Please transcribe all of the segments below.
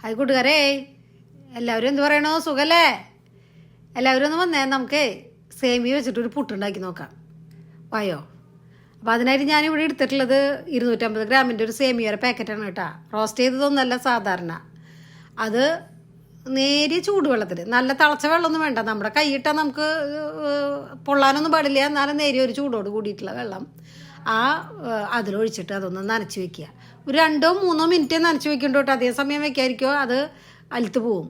Hi കൂട്ടുകാരേ. എല്ലാവരും എന്ത് പറയണോ? സുഖല്ലേ? എല്ലാവരും ഒന്ന് വന്നേ. നമുക്ക് സേമിയ വെച്ചിട്ടൊരു പുട്ടുണ്ടാക്കി നോക്കാം. വായോ. അപ്പോൾ അതിനായിട്ട് ഞാനിവിടെ എടുത്തിട്ടുള്ളത് ഇരുന്നൂറ്റമ്പത് ഗ്രാമിന്റെ ഒരു സേമിയയുടെ പാക്കറ്റാണ് കേട്ടോ. റോസ്റ്റ് ചെയ്തതൊന്നല്ല സാധാരണ. അത് നേരിയ ചൂടുവെള്ളത്തിൽ നല്ല തിളച്ച വെള്ളമൊന്നും വേണ്ട. നമ്മുടെ കൈയിട്ടാൽ നമുക്ക് പൊള്ളാനൊന്നും പാടില്ല. എന്നാലും നേരിയ ഒരു ചൂടോട് കൂടിയിട്ടുള്ള വെള്ളം. ആ അതിലൊഴിച്ചിട്ട് അതൊന്ന് നനച്ച് വെക്കുക. ഒരു രണ്ടോ മൂന്നോ മിനിറ്റേ നനച്ച് വെക്കുന്നുണ്ട് കേട്ടോ. അതേ സമയം വെക്കായിരിക്കോ അത് അലുത്ത് പോവും.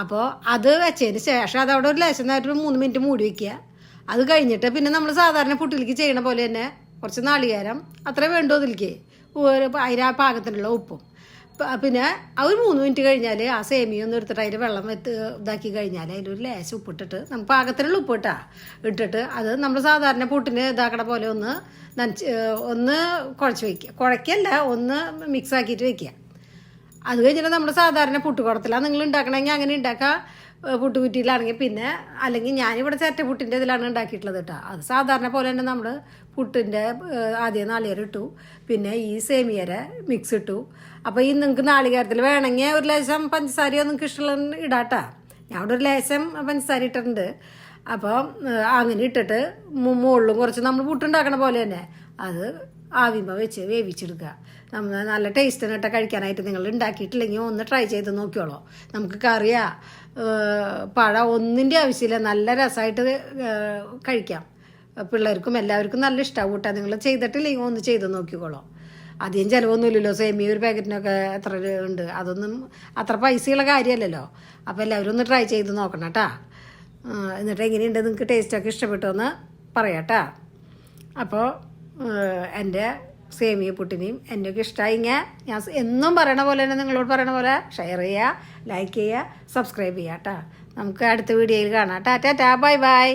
അപ്പോൾ അത് വെച്ചതിന് ശേഷം അത് അവിടെ ഒരു ലേശം നേരം ഒരു മൂന്ന് മിനിറ്റ് മൂടി വെക്കുക. അത് കഴിഞ്ഞിട്ട് പിന്നെ നമ്മൾ സാധാരണ പുട്ടിലേക്ക് ചെയ്യണ പോലെ തന്നെ കുറച്ച് നാളികേരം അത്ര വേണ്ടോ അതിലേക്ക് അതിന് ആ പാകത്തിനുള്ള ഉപ്പും. പിന്നെ ഒരു മൂന്ന് മിനിറ്റ് കഴിഞ്ഞാൽ ആ സേമിയ ഒന്ന് എടുത്തിട്ട് അതിൽ വെള്ളം വെത്ത് ഇതാക്കി കഴിഞ്ഞാൽ അതിലൊരു ലേശം ഉപ്പിട്ടിട്ട് നമുക്ക് പാകത്തിനുള്ള ഉപ്പ് ഇട്ടാ. ഇട്ടിട്ട് അത് നമ്മൾ സാധാരണ പുട്ടിന് ഇതാക്കണ പോലെ ഒന്ന് നനച്ച് ഒന്ന് കുഴച്ച് വയ്ക്കുക കുഴയ്ക്കല്ല ഒന്ന് മിക്സ് ആക്കിയിട്ട് വയ്ക്കുക അത് കഴിഞ്ഞിട്ട് നമ്മൾ സാധാരണ പുട്ട് പുട്ടുകുടത്തിലാണ് നിങ്ങൾ ഉണ്ടാക്കണമെങ്കിൽ അങ്ങനെ ഉണ്ടാക്കാം. ഏഹ് പുട്ടുകുറ്റിയിലാണെങ്കിൽ പിന്നെ അല്ലെങ്കിൽ ഞാനിവിടെ ചേറ്റ പുട്ടിന്റെ ഇതിലാണ് ഉണ്ടാക്കിയിട്ടുള്ളത് കേട്ടോ. അത് സാധാരണ പോലെ തന്നെ നമ്മൾ പുട്ടിന്റെ ആദ്യം നാളികേരം ഇട്ടു. പിന്നെ ഈ സേമിയരെ മിക്സ് ഇട്ടു. അപ്പോൾ ഈ നിങ്ങൾക്ക് നാളികേരത്തിൽ വേണമെങ്കിൽ ഒരു ലേശം പഞ്ചസാരയോ നിങ്ങൾക്ക് ഇഷ്ടമുള്ള ഇടാട്ടാ. ഞാൻ അവിടെ ഒരു ലേശം പഞ്ചസാര ഇട്ടിട്ടുണ്ട്. അപ്പോൾ അങ്ങനെ ഇട്ടിട്ട് മുകളിലും കുറച്ച് നമ്മൾ പുട്ടുണ്ടാക്കണ പോലെ തന്നെ. അത് ആവിമ്പ വെച്ച് വേവിച്ചെടുക്കുക. നമ്മൾ നല്ല ടേസ്റ്റ് കേട്ടോ കഴിക്കാനായിട്ട് നിങ്ങൾ ഉണ്ടാക്കിയിട്ടില്ലെങ്കിൽ ഒന്ന് ട്രൈ ചെയ്ത് നോക്കിയോളൂ നമുക്ക് കറിയാ പഴ ഒന്നിന്റെ ആവശ്യമില്ല. നല്ല രസമായിട്ട് കഴിക്കാം. പിള്ളേർക്കും എല്ലാവർക്കും നല്ല ഇഷ്ടമാവും കൂട്ടാ നിങ്ങൾ ചെയ്തിട്ടില്ലെങ്കിൽ ഒന്ന് ചെയ്ത് നോക്കിക്കോളോ. അധികം ചിലവൊന്നുമില്ലല്ലോ. സേമിയ ഒരു പാക്കറ്റിനൊക്കെ എത്ര ഉണ്ട്? അതൊന്നും അത്ര പൈസയുള്ള കാര്യമല്ലല്ലോ. അപ്പോൾ എല്ലാവരും ഒന്ന് ട്രൈ ചെയ്ത് നോക്കണം കേട്ടാ എന്നിട്ട് എങ്ങനെയുണ്ട്? നിങ്ങൾക്ക് ടേസ്റ്റൊക്കെ ഇഷ്ടപ്പെട്ടു എന്ന് പറയാം കേട്ടാ അപ്പോൾ എന്റെ സേമിയ പുട്ടിനെയും എന്റെയൊക്കെ ഇഷ്ടമായിങ്ങ ഞാൻ എന്നും പറയണ പോലെ തന്നെ നിങ്ങളോട് പറയണ പോലെ ഷെയർ ചെയ്യുക ലൈക്ക് ചെയ്യുക സബ്സ്ക്രൈബ് ചെയ്യുക കേട്ടോ നമുക്ക് അടുത്ത വീഡിയോയിൽ കാണാം. ടാറ്റാ ടാ ബൈ ബൈ